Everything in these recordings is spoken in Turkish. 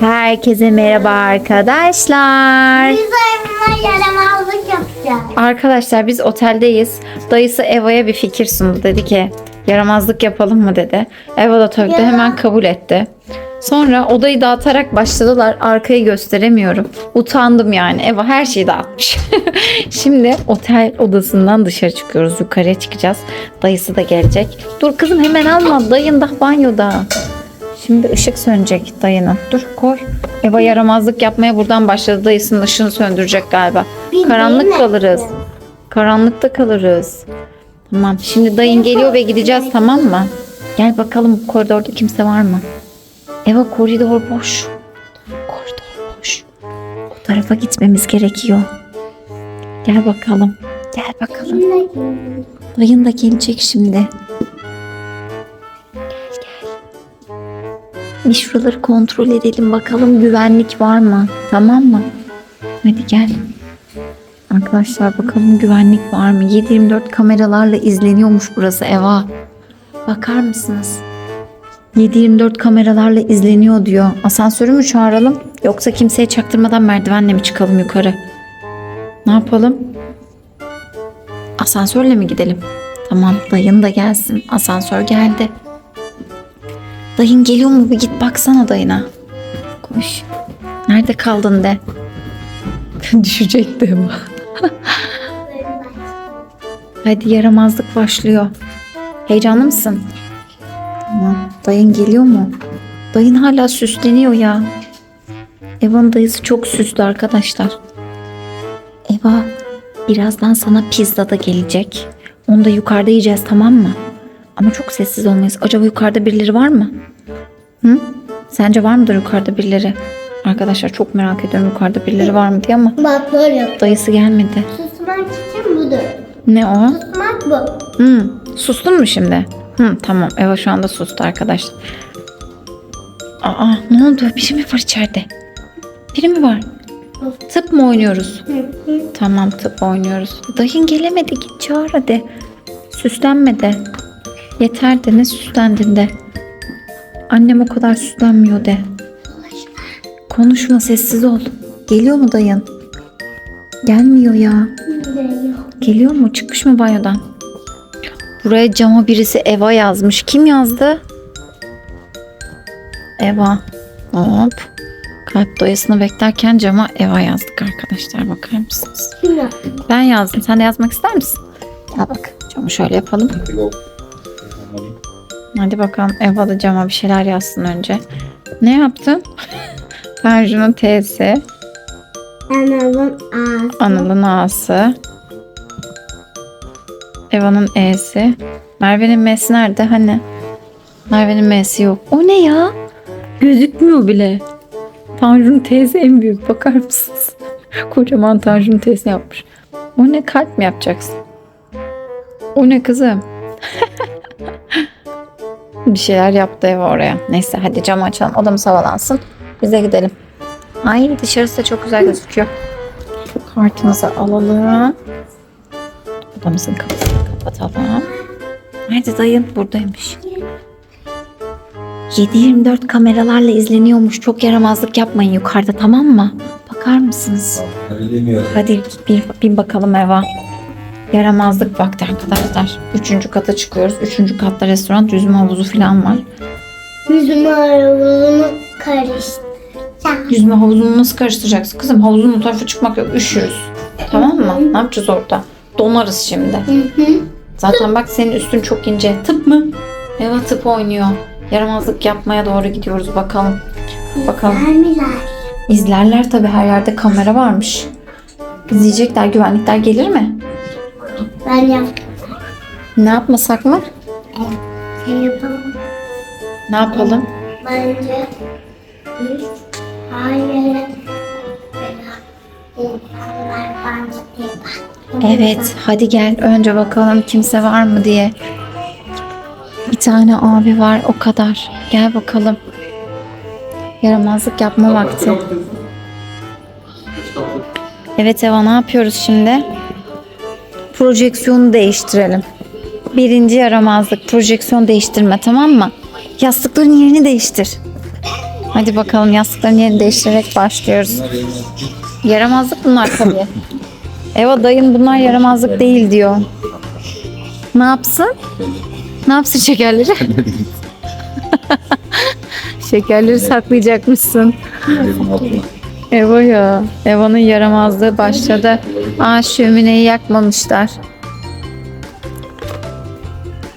Herkese merhaba arkadaşlar. Biz oyunla yaramazlık yapacağız. Arkadaşlar biz oteldeyiz. Dayısı Eva'ya bir fikir sundu. Dedi ki yaramazlık yapalım mı dedi. Eva da tabii de hemen kabul etti. Sonra odayı dağıtarak başladılar. Arkayı gösteremiyorum. Utandım yani. Eva her şeyi dağıtmış. Şimdi otel odasından dışarı çıkıyoruz. Yukarıya çıkacağız. Dayısı da gelecek. Dur kızım hemen alma. Dayın da banyoda. Şimdi ışık sönecek dayının. Dur koy. Eva yaramazlık yapmaya buradan başladı. Dayısının ışığını söndürecek galiba. Bir Karanlık kalırız. Karanlıkta kalırız. Tamam. Şimdi dayın geliyor ve gideceğiz tamam mı? Gel bakalım koridorda kimse var mı? Eva koridor boş. Koridor boş. O tarafa gitmemiz gerekiyor. Gel bakalım. Gel bakalım. Dayın da gelecek şimdi. Bir şuraları kontrol edelim bakalım güvenlik var mı? Tamam mı? Hadi gel. Arkadaşlar bakalım güvenlik var mı? 7-24 kameralarla izleniyormuş burası Eva. Bakar mısınız? 7-24 kameralarla izleniyor diyor. Asansörü mü çağıralım? Yoksa kimseye çaktırmadan merdivenle mi çıkalım yukarı? Ne yapalım? Asansörle mi gidelim? Tamam dayın da gelsin. Asansör geldi. Dayın geliyor mu? Bir git baksana dayına. Koş. Nerede kaldın de. Düşecekti ama. Hadi yaramazlık başlıyor. Heyecanlı mısın? Tamam. Dayın geliyor mu? Dayın hala süsleniyor ya. Eva'nın dayısı çok süslü arkadaşlar. Eva birazdan sana pizza da gelecek. Onu da yukarıda yiyeceğiz tamam mı? Ama çok sessiz olmayız. Acaba yukarıda birileri var mı? Hı? Sence var mıdır yukarıda birileri? Arkadaşlar çok merak ediyorum yukarıda birileri var mı diye ama Bak böyle yap. dayısı gelmedi. Susmak için budur. Ne o? Susmak bu. Hı, sustun mu şimdi? Hı, tamam. Eva şu anda sustu arkadaşlar. Aa, ne oldu? Biri mi var içeride? Biri mi var? Tıp mı oynuyoruz? Hı hı. Tamam tıp oynuyoruz. Dayın gelemedi git çağır hadi. Süslenme de. Yeter de ne süslendin de. Annem o kadar süslenmiyor de. Konuşma sessiz ol. Geliyor mu dayın? Gelmiyor ya. Geliyor mu? Çıkmış mı banyodan? Buraya cama birisi Eva yazmış. Kim yazdı? Eva. Hop. Kalp doyasını beklerken cama Eva yazdık arkadaşlar. Bakar mısınız? Ben yazdım. Sen de yazmak ister misin? Gel bak. Camı şöyle yapalım. Hadi bakalım Eva da cama bir şeyler yazsın önce. Ne yaptın? Tanju'nun T'si. Anamın ağzı. Anıl'ın A'sı. Eva'nın E'si. Merve'nin M'si nerede? Hani? Merve'nin M'si yok. O ne ya? Gözükmüyor bile. Tanju'nun T'si en büyük. Bakar mısınız? Kocaman Tanju'nun T'si yapmış. O ne? Kalp mi yapacaksın? O ne kızım? bir şeyler yaptı Eva oraya. Neyse hadi camı açalım. Odamız havalansın. Bize gidelim. Ay dışarısı da çok güzel gözüküyor. Kartımızı alalım. Odamızın kapısını kapatalım. Nerede dayın? Buradaymış. 7-24 kameralarla izleniyormuş. Çok yaramazlık yapmayın yukarıda tamam mı? Bakar mısınız? Hadi bir, bir bakalım Eva. Yaramazlık vakti arkadaşlar. Üçüncü kata çıkıyoruz. Üçüncü katta restoran, yüzme havuzu falan var. Yüzümü arabanımı karıştı. Yüzme havuzunu nasıl karıştıracaksın? Kızım havuzun o tarafa çıkmak yok. Üşürüz. Tamam mı? Ne yapacağız orada? Donarız şimdi. Hı hı. Zaten bak senin üstün çok ince. Tıp mı? Eva tıp oynuyor. Yaramazlık yapmaya doğru gidiyoruz bakalım. Bakalım. Vermiler. İzlerler tabii her yerde kamera varmış. İzleyecekler güvenlikler gelir mi? Ben yaptım. Ne yapmasak mı? Şey yapalım. Ne yapalım? Bence biz. Evet hadi gel önce bakalım kimse var mı diye. Bir tane abi var o kadar. Gel bakalım. Yaramazlık yapma vakti. Evet Eva ne yapıyoruz şimdi? Projeksiyonu değiştirelim. Birinci yaramazlık projeksiyon değiştirme tamam mı? Yastıkların yerini değiştir. Hadi bakalım yastıkların yerini değiştirerek başlıyoruz. Yaramazlık bunlar tabii. Eva dayın bunlar yaramazlık değil diyor. Ne yapsın? Ne yapsın şekerleri? şekerleri saklayacakmışsın. Eva ya. Eva'nın yaramazlığı başladı. Aa şömineyi yakmamışlar.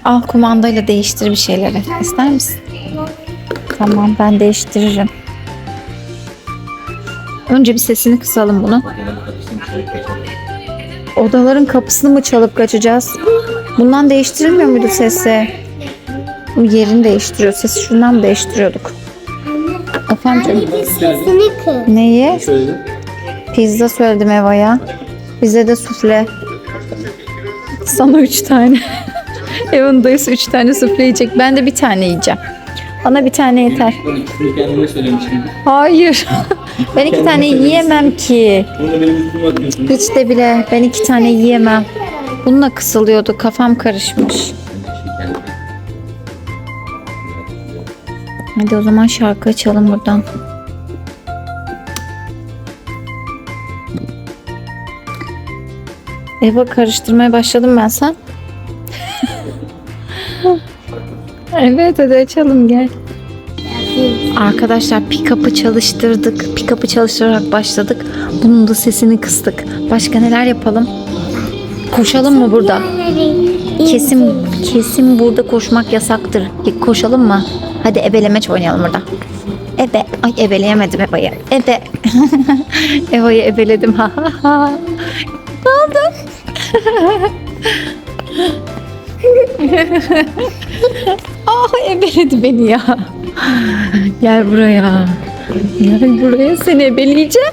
Al kumandayla değiştir bir şeyleri. İster misin? Tamam ben değiştiririm. Önce bir sesini kısalım bunu. Odaların kapısını mı çalıp kaçacağız? Bundan değiştirilmiyor muydu sesi? Yerini değiştiriyor. Sesi şundan mı değiştiriyorduk? Efendim? Bir sesini kır. Neyi? Söyledim. Pizza söyledim Eva'ya. Bize de sufle. Sana üç tane. Eva'nın dayısı üç tane sufle yiyecek. Ben de bir tane yiyeceğim. Bana bir tane yeter. Ben ikisini kendime söylemiştim. Hayır. ben iki tane yiyemem ki. Bunu da benim üstüme atıyorsun. Hiç de bile ben iki tane yiyemem. Bununla kısılıyordu. Kafam karışmış. Hadi o zaman şarkı açalım buradan. Eva karıştırmaya başladım ben sen. evet hadi açalım gel. Arkadaşlar pick-up'ı çalıştırdık. Pick-up'ı çalıştırarak başladık. Bunun da sesini kıstık. Başka neler yapalım? Koşalım mı burada? Kesin kesin burada koşmak yasaktır. Koşalım mı? Hadi ebelemeç oynayalım burada. Ebe. Ay ebeleyemedim Eva'yı. Ebe. Eva'yı ebeledim. Ha ha ha. Ne oldu? ah ebeledi beni ya. Gel buraya. Gel buraya seni ebeleyeceğim.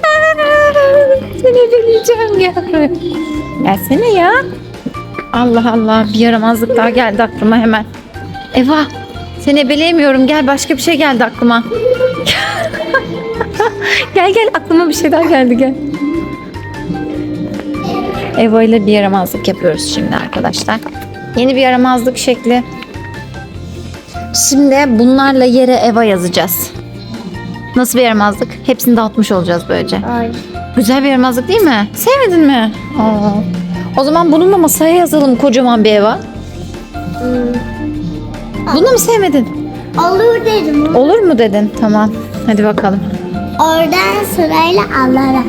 Seni ebeleyeceğim gel buraya. Gelsene ya. Allah Allah bir yaramazlık daha geldi aklıma hemen. Eva seni ebeleyemiyorum gel başka bir şey geldi aklıma. gel gel aklıma bir şey daha geldi gel. Eva ile bir yaramazlık yapıyoruz şimdi arkadaşlar. Yeni bir yaramazlık şekli. Şimdi bunlarla yere Eva yazacağız. Nasıl bir yaramazlık? Hepsini dağıtmış olacağız böylece. Ay. Güzel bir yaramazlık değil mi? Sevmedin mi? Aa. O zaman bununla masaya yazalım kocaman bir Eva. Bunu mu sevmedin? Olur dedim. Olur mu dedin? Tamam. Hadi bakalım. Oradan sırayla alarak.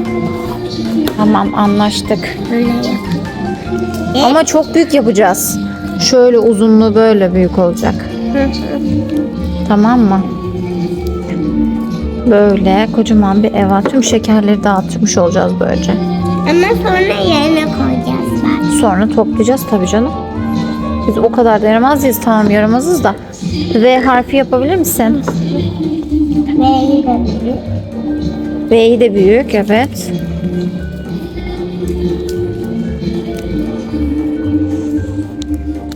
Tamam anlaştık. Böyle yap. Ama çok büyük yapacağız. Şöyle uzunluğu böyle büyük olacak. Tamam mı? Böyle kocaman bir eva. Tüm şekerleri dağıtmış olacağız böylece. Ama sonra yerine koyacağız. Sonra toplayacağız tabii canım. Biz o kadar da yaramazız. Tamam yaramazız da. V harfi yapabilir misin? V'yi de büyük. V'yi de büyük evet.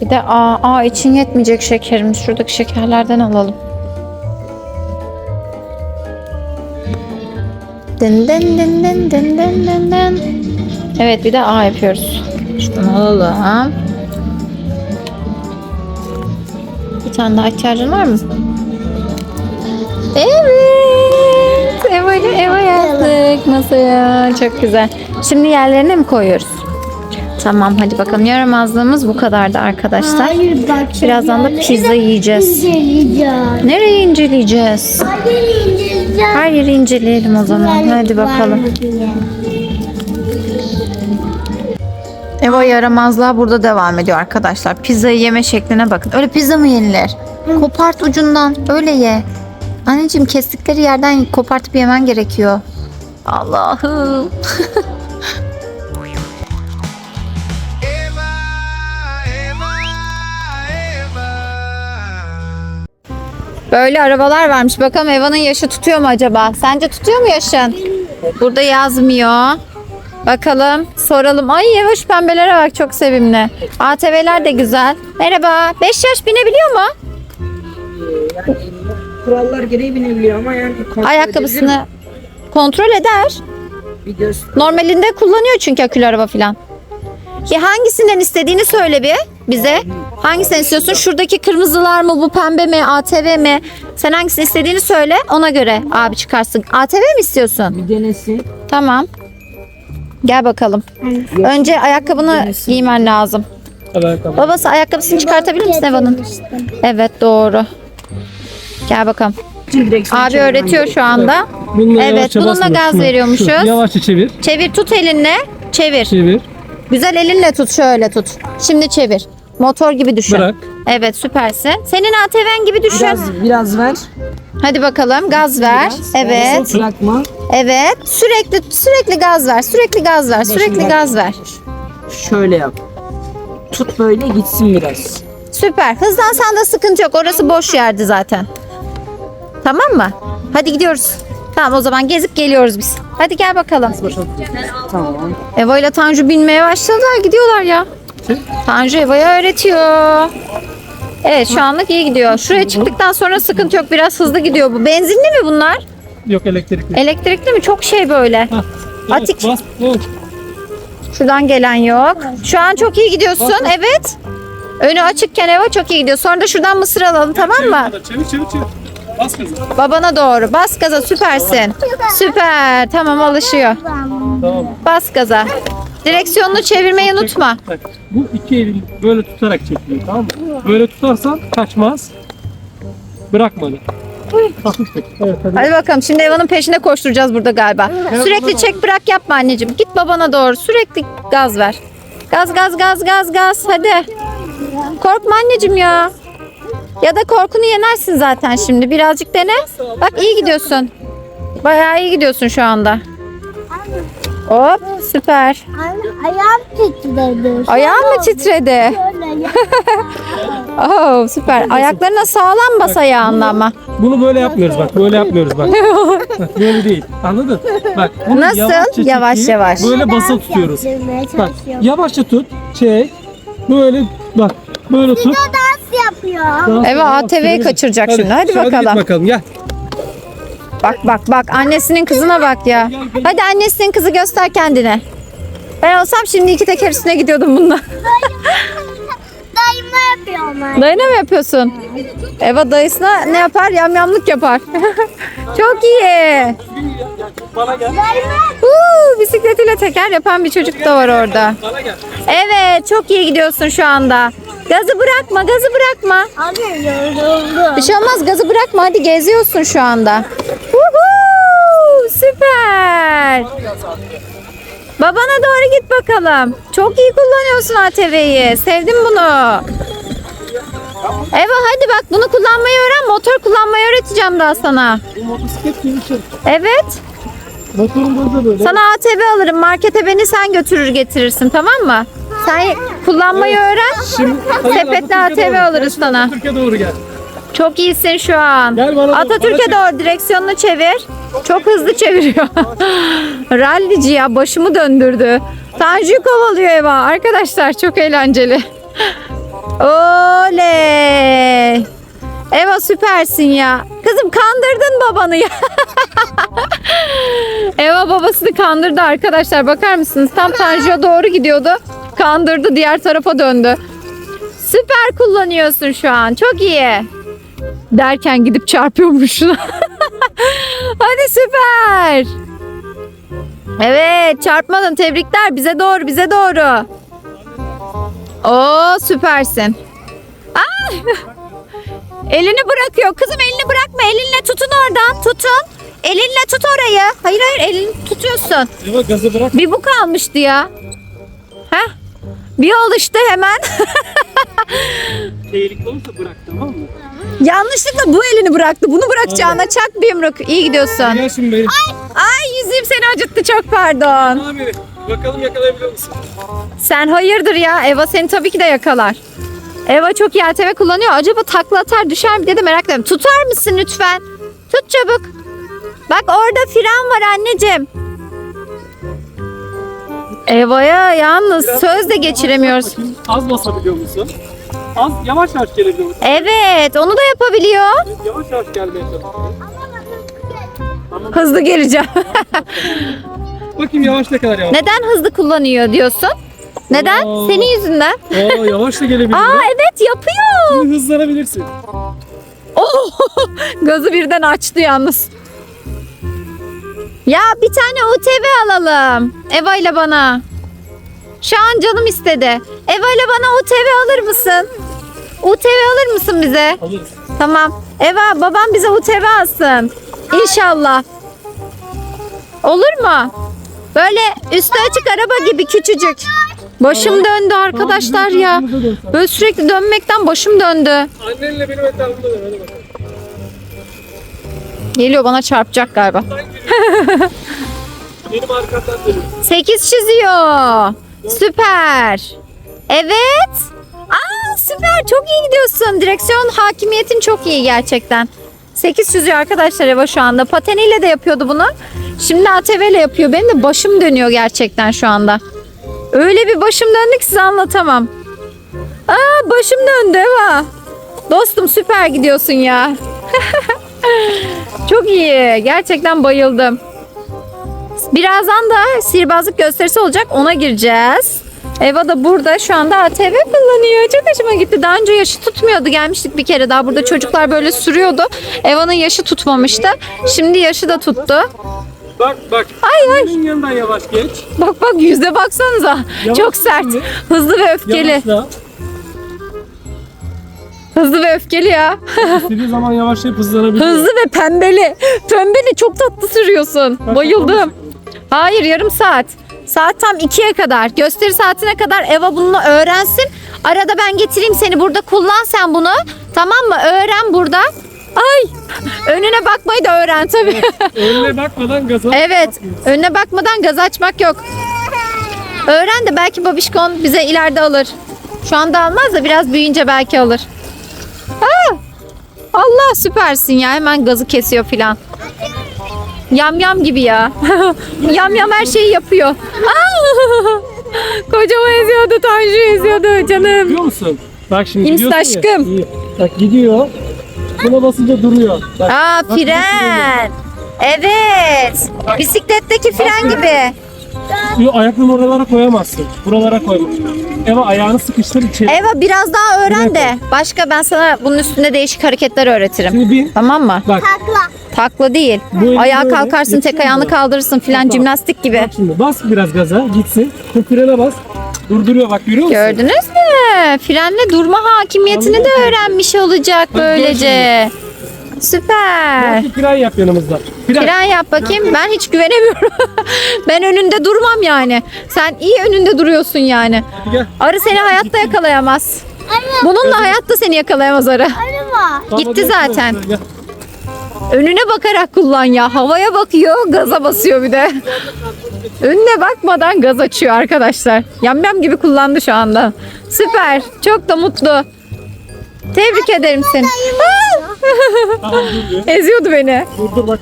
Bir de A, A için yetmeyecek şekerimiz. Şuradaki şekerlerden alalım. Dın dın dın dın dın dın dın. Evet bir de A yapıyoruz. Şuradan alalım. Tane daha ihtiyacın var mı? Evet. Eva ile Eva yazdık masaya. Çok güzel. Şimdi yerlerine mi koyuyoruz? Tamam hadi bakalım. Yaramazlığımız bu kadardı arkadaşlar. Hayır bak. Birazdan da pizza yiyeceğiz. inceleyeceğiz. Nereye inceleyeceğiz? Hayır inceleyeceğiz. Her yeri inceleyelim o zaman. Hadi bakalım. Eva yaramazlığa burada devam ediyor arkadaşlar. Pizzayı yeme şekline bakın. Öyle pizza mı yenilir? Kopart ucundan. Öyle ye. Anneciğim kestikleri yerden kopartıp yemen gerekiyor. Allah'ım. Böyle arabalar varmış. Bakalım Eva'nın yaşı tutuyor mu acaba? Sence tutuyor mu yaşın? Burada yazmıyor. Bakalım soralım. Ay yavaş pembelere bak çok sevimli. ATV'ler de güzel. Merhaba. 5 yaş binebiliyor mu? kurallar gereği binebiliyor ama yani kontrol edebilir Ayakkabısını kontrol eder. mi? bir göz Normalinde kullanıyor çünkü akülü araba filan. Ya hangisinden istediğini söyle bir bize. Hangisini istiyorsun? Şuradaki kırmızılar mı? Bu pembe mi? ATV mi? Sen hangisini istediğini söyle. Ona göre abi çıkarsın. ATV mi istiyorsun? Bir denesin. Tamam. Gel bakalım. Önce ayakkabını giymen lazım. Ayakkabı. Babası ayakkabısını çıkartabilir misin Eva'nın? Evet doğru. Gel bakalım. Abi öğretiyor şu anda. Bununla Evet, yavaşça bununla basma. gaz Şuna, veriyormuşuz. şu. Yavaşça çevir. Çevir tut elinle. Çevir. Çevir. Güzel elinle tut şöyle tut. Şimdi çevir. Motor gibi düşün. Bırak. Evet süpersin. Senin ATV'n gibi düşün. Biraz, biraz ver. Hadi bakalım gaz ver. Biraz. Evet. Bırakma. Evet. Sürekli sürekli gaz ver. Sürekli gaz ver. Sürekli bak. gaz ver. Şöyle yap. Tut böyle gitsin biraz. Süper. Hızlansan da sıkıntı yok. Orası boş yerdi zaten. Tamam mı? Hadi gidiyoruz. Tamam o zaman gezip geliyoruz biz. Hadi gel bakalım. Tamam. Eva ile Tanju binmeye başladılar. Gidiyorlar ya. Tanju Eva'ya öğretiyor. Evet şu anlık iyi gidiyor. Şuraya çıktıktan sonra sıkıntı yok. Biraz hızlı gidiyor bu. Benzinli mi bunlar? Yok elektrikli. Elektrikli mi? Çok şey böyle. Hah. Atik. Bas. Şuradan gelen yok. Şu an çok iyi gidiyorsun. Evet. Önü açıkken Eva çok iyi gidiyor. Sonra da şuradan mısır alalım tamam mı? Çevir çevir çevir. Bas gaza. Babana doğru. Bas gaza süpersin. Süper. Tamam alışıyor. Tamam. Bas gaza. Direksiyonunu çevirmeyi unutma. Bak, bu iki elin böyle tutarak çekiliyor tamam mı? Böyle tutarsan kaçmaz. Bırakmadı. Hafif tut. Evet hadi. Hadi bakalım şimdi Eva'nın peşine koşturacağız burada galiba. Sürekli çek bırak yapma anneciğim. Git babana doğru sürekli gaz ver. Gaz gaz gaz gaz gaz hadi. Korkma anneciğim ya. Ya da korkunu yenersin zaten şimdi. Birazcık dene. Bak iyi gidiyorsun. Bayağı iyi gidiyorsun şu anda. Hop süper. Anne ayağım titredi. Ayağın mı titredi? Şöyle Oh süper. Ayaklarına sağlam bas ayağınla ama. Bunu böyle yapmıyoruz bak. Böyle yapmıyoruz bak. Bak, böyle değil. Anladın? Bak. bunu Nasıl? yavaşça Yavaş çekip yavaş. Böyle basılı tutuyoruz. yaptırmaya Bak çalışıyorum. yavaşça tut. Çek. Böyle bak. Böyle tut. Dans yapıyor. ATV'yi bak, kaçıracak şimdi. Hadi Git bakalım. bakalım gel. Bak bak bak annesinin kızına bak ya. Hadi annesinin kızı göster kendine. Ben olsam şimdi iki teker üstüne gidiyordum bununla. Dayıma yapıyorum ben. Dayına mı yapıyorsun? Eva dayısına ne yapar? Yamyamlık yapar. Çok iyi. Bana gel. Huu, bisikletiyle teker yapan bir çocuk da var orada. Bana gel. Evet çok iyi gidiyorsun şu anda. Gazı bırakma gazı bırakma. Anne yoruldum. Bir şey olmaz gazı bırakma hadi geziyorsun şu anda. Süper. Babana doğru git bakalım. Çok iyi kullanıyorsun ATV'yi. Sevdim bunu. Eva hadi bak bunu kullanmayı öğren. Motor kullanmayı öğreteceğim daha sana. Bu motosiklet gibi bir şey. Evet. Motorun da böyle. Sana ATV alırım. Markete beni sen götürür getirirsin tamam mı? Sen kullanmayı öğren. Şimdi Sepetle ATV alırız sana. Türkiye doğru gel. Çok iyisin şu an. Gel bana Atatürk'e doğru direksiyonunu çevir. Çok hızlı çeviriyor. Rallici ya başımı döndürdü. Tanju kovalıyor Eva. Arkadaşlar çok eğlenceli. Oley. Eva süpersin ya. Kızım kandırdın babanı ya. Eva babasını kandırdı arkadaşlar. Bakar mısınız? Tam Tanju'ya doğru gidiyordu. Kandırdı diğer tarafa döndü. Süper kullanıyorsun şu an. Çok iyi. Derken gidip çarpıyormuş. Hadi süper. Evet çarpmadın tebrikler bize doğru bize doğru. Oo süpersin. Aa! elini bırakıyor. Kızım elini bırakma. Elinle tutun oradan. Tutun. Elinle tut orayı. Hayır hayır elini tutuyorsun. Eva gazı bırak. Bir bu kalmıştı ya. Heh. Bir alıştı hemen. Tehlikeli olursa bırak tamam mı? Yanlışlıkla bu elini bıraktı. Bunu bırakacağına çak bir yumruk. İyi gidiyorsun. Şimdi benim. Ay yüzüğüm seni acıttı çok pardon. Abi bakalım yakalayabiliyor musun? Sen hayırdır ya. Eva seni tabii ki de yakalar. Eva çok ATV kullanıyor. Acaba takla atar düşer mi diye de merak ediyorum. Tutar mısın lütfen? Tut çabuk. Bak orada fren var anneciğim. Eva'ya yalnız söz de geçiremiyoruz. Az basabiliyor musun? Az yavaş yavaş gelebiliyor? Evet onu da yapabiliyor. Yavaş yavaş gelmeye çalış. Hızlı geleceğim. Bakayım yavaş ne kadar yavaş. Neden hızlı kullanıyor diyorsun? Neden? Oo. Senin yüzünden. Oo yavaş da gelebilir. Aa evet yapıyor. Hızlanabilirsin. Oh, Gazı birden açtı yalnız. Ya bir tane UTV alalım. Eva ile bana. Şu an canım istedi. Eva ile bana UTV alır mısın? UTV alır mısın bize? Alırız. Tamam. Eva babam bize UTV alsın. İnşallah. Olur mu? Böyle üstü açık araba gibi küçücük. Başım döndü arkadaşlar ya. Böyle sürekli dönmekten başım döndü. Annenle benim etrafımda dön. Hadi bakalım. Geliyor bana çarpacak galiba. Benim arkamdan dönüyor. 8 çiziyor. Süper. Evet. Süper. Çok iyi gidiyorsun. Direksiyon hakimiyetin çok iyi gerçekten. 8 çiziyor arkadaşlar Eva şu anda. Pateniyle de yapıyordu bunu. Şimdi ATV ile yapıyor. Benim de başım dönüyor gerçekten şu anda. Öyle bir başım döndü ki size anlatamam. Aa başım döndü Eva. Dostum süper gidiyorsun ya. çok iyi. Gerçekten bayıldım. Birazdan da sihirbazlık gösterisi olacak. Ona gireceğiz. Eva da burada şu anda ATV kullanıyor. Çok hoşuma gitti. Daha önce yaşı tutmuyordu. Gelmiştik bir kere daha. Burada çocuklar böyle sürüyordu. Eva'nın yaşı tutmamıştı. Şimdi yaşı da tuttu. Bak bak. Ay ay. Benim yanından yavaş geç. Bak bak yüze baksanıza. Yavaş Çok sert. şimdi. Hızlı ve öfkeli. Yavaşla. Hızlı ve öfkeli ya. İstediği zaman yavaşlayıp hızlanabilir. Hızlı ve pembeli. Pembeli çok tatlı sürüyorsun. Bayıldım. Hayır yarım saat. Saat tam 2'ye kadar. Gösteri saatine kadar Eva bunu öğrensin. Arada ben getireyim seni burada kullan sen bunu. Tamam mı? Öğren burada. Ay önüne bakmayı da öğren tabii. Önüne bakmadan gaza. evet önüne bakmadan gaz açmak yok. Öğren de belki babişkon bize ileride alır. Şu anda almaz da biraz büyüyünce belki alır. Aa, Allah süpersin ya hemen gazı kesiyor filan. Yam yam gibi ya. yam yam her şeyi yapıyor. Aa! Kocama eziyordu, Tanju eziyordu canım. Biliyor musun? Bak şimdi İnst gidiyorsun ya. aşkım. İyi. Bak gidiyor. Buna basınca duruyor. Bak, Aa bak, fren. Evet. Bisikletteki fren gibi. Yo, ayaklarını oralara koyamazsın. Buralara koyma. Eva ayağını sıkıştır içeri. Eva biraz daha öğren de. Başka ben sana bunun üstünde değişik hareketler öğretirim. Şimdi bin. Tamam mı? Bak. Takla. Takla değil. Bu Ayağa böyle kalkarsın, tek ayağını kaldırırsın filan jimnastik gibi. Bak şimdi bas biraz gaza gitsin. Bu frene bas. Durduruyor bak görüyor musun? Gördünüz mü? Frenle durma hakimiyetini de öğrenmiş olacak Bak, böylece. Süper. Belki fren yap yanımızda. Fren. Fren yap bakayım. Ben hiç güvenemiyorum. ben önünde durmam yani. Sen iyi önünde duruyorsun yani. Gel. Arı seni hayatta yakalayamaz. Bununla hayatta seni yakalayamaz arı. Arı var. Tamam, Gitti zaten. gel. Önüne bakarak kullan ya. Havaya bakıyor, gaza basıyor bir de. Önüne bakmadan gaz açıyor arkadaşlar. Yamyam gibi kullandı şu anda. Süper. Çok da mutlu. Tebrik ederim seni. Eziyordu beni. Bak.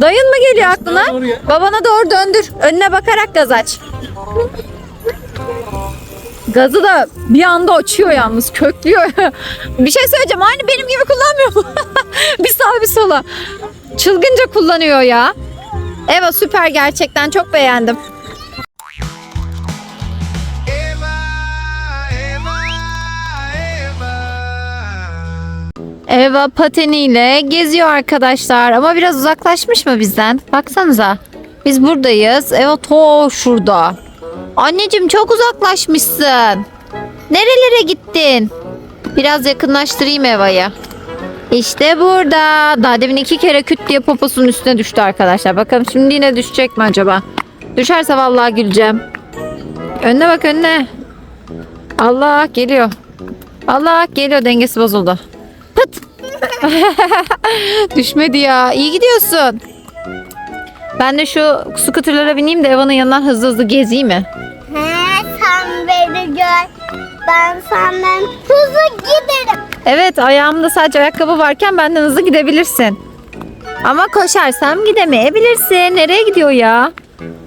Dayın mı geliyor aklına? Babana doğru döndür. Önüne bakarak gaz aç. Gazı da bir anda açıyor yalnız. Köklüyor. bir şey söyleyeceğim. Aynı benim gibi kullanmıyor mu? bir sağa bir sola. Çılgınca kullanıyor ya. Eva süper gerçekten. Çok beğendim. Eva pateniyle geziyor arkadaşlar. Ama biraz uzaklaşmış mı bizden? Baksanıza. Biz buradayız. Eva to şurada. Anneciğim çok uzaklaşmışsın. Nerelere gittin? Biraz yakınlaştırayım Eva'yı. İşte burada. Daha demin iki kere küt diye poposunun üstüne düştü arkadaşlar. Bakalım şimdi yine düşecek mi acaba? Düşerse vallahi güleceğim. Önüne bak önüne. Allah geliyor. Allah geliyor dengesi bozuldu. Pıt. Düşmedi ya. İyi gidiyorsun. Ben de şu scooterlara bineyim de Eva'nın yanından hızlı hızlı gezeyim mi? Gör. Ben senden hızlı giderim. Evet ayağımda sadece ayakkabı varken benden hızlı gidebilirsin. Ama koşarsam gidemeyebilirsin. Nereye gidiyor ya?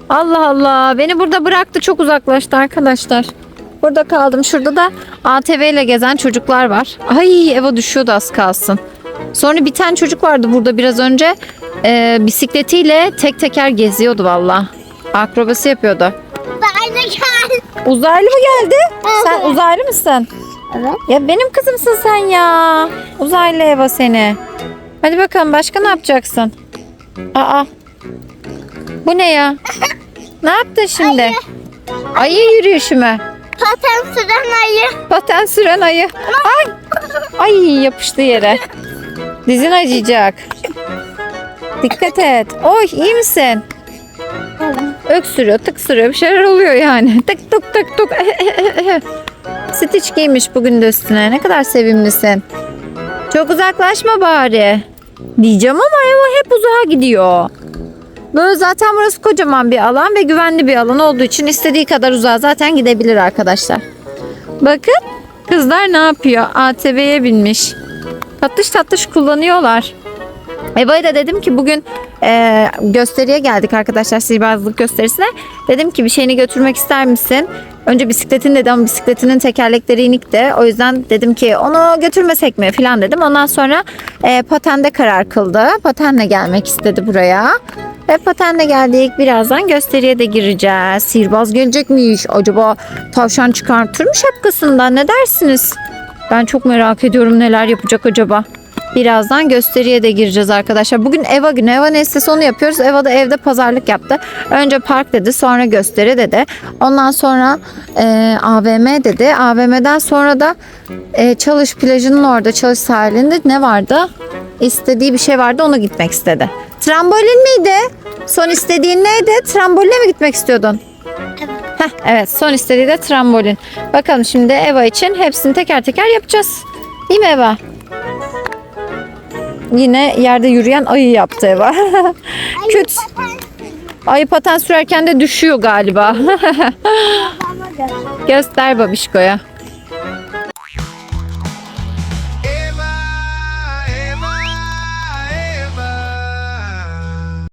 Allah Allah. Beni burada bıraktı. Çok uzaklaştı arkadaşlar. Burada kaldım. Şurada da ATV ile gezen çocuklar var. Ay Eva düşüyordu az kalsın. Sonra bir tane çocuk vardı burada biraz önce. Ee, bisikletiyle tek teker geziyordu valla. Akrobasi yapıyordu. Uzaylı mı geldi? Sen uzaylı mısın? Evet. Ya benim kızımsın sen ya. Uzaylı Eva seni. Hadi bakalım başka ne yapacaksın? Aa. Bu ne ya? Ne yaptın şimdi? Ayı. Ayı yürüyüşü mü? Paten süren ayı. Paten süren ayı. Ay. Ay yapıştı yere. Dizin acıyacak. Dikkat et. Oy iyi misin? Öksürüyor, tık sürüyor. Bir şeyler oluyor yani. Tık tık tık tık. Stitch giymiş bugün de üstüne. Ne kadar sevimlisin. Çok uzaklaşma bari. Diyeceğim ama Eva hep uzağa gidiyor. Böyle zaten burası kocaman bir alan ve güvenli bir alan olduğu için istediği kadar uzağa zaten gidebilir arkadaşlar. Bakın kızlar ne yapıyor? ATV'ye binmiş. Tatlış tatlış kullanıyorlar. Eva'ya da dedim ki bugün e, gösteriye geldik arkadaşlar sihirbazlık gösterisine. Dedim ki bir şeyini götürmek ister misin? Önce bisikletin dedi ama bisikletinin tekerlekleri inikti. O yüzden dedim ki onu götürmesek mi falan dedim. Ondan sonra e, patende karar kıldı. Patenle gelmek istedi buraya. Ve patenle geldik. Birazdan gösteriye de gireceğiz. Sihirbaz gelecekmiş. Acaba tavşan çıkartır mı şapkasından? Ne dersiniz? Ben çok merak ediyorum neler yapacak acaba. Birazdan gösteriye de gireceğiz arkadaşlar. Bugün Eva günü. Eva neyse onu yapıyoruz. Eva da evde pazarlık yaptı. Önce park dedi sonra gösteri dedi. Ondan sonra e, AVM dedi. AVM'den sonra da e, Çalış plajının orada Çalış sahilinde ne vardı? İstediği bir şey vardı ona gitmek istedi. Trambolin miydi? Son istediğin neydi? Tramboline mi gitmek istiyordun? Heh, evet son istediği de trambolin. Bakalım şimdi Eva için hepsini teker teker yapacağız. Değil mi Eva? Yine yerde yürüyen ayı yaptı Eva. Kötü. Ayı paten sürerken de düşüyor galiba. Göster babişkoya.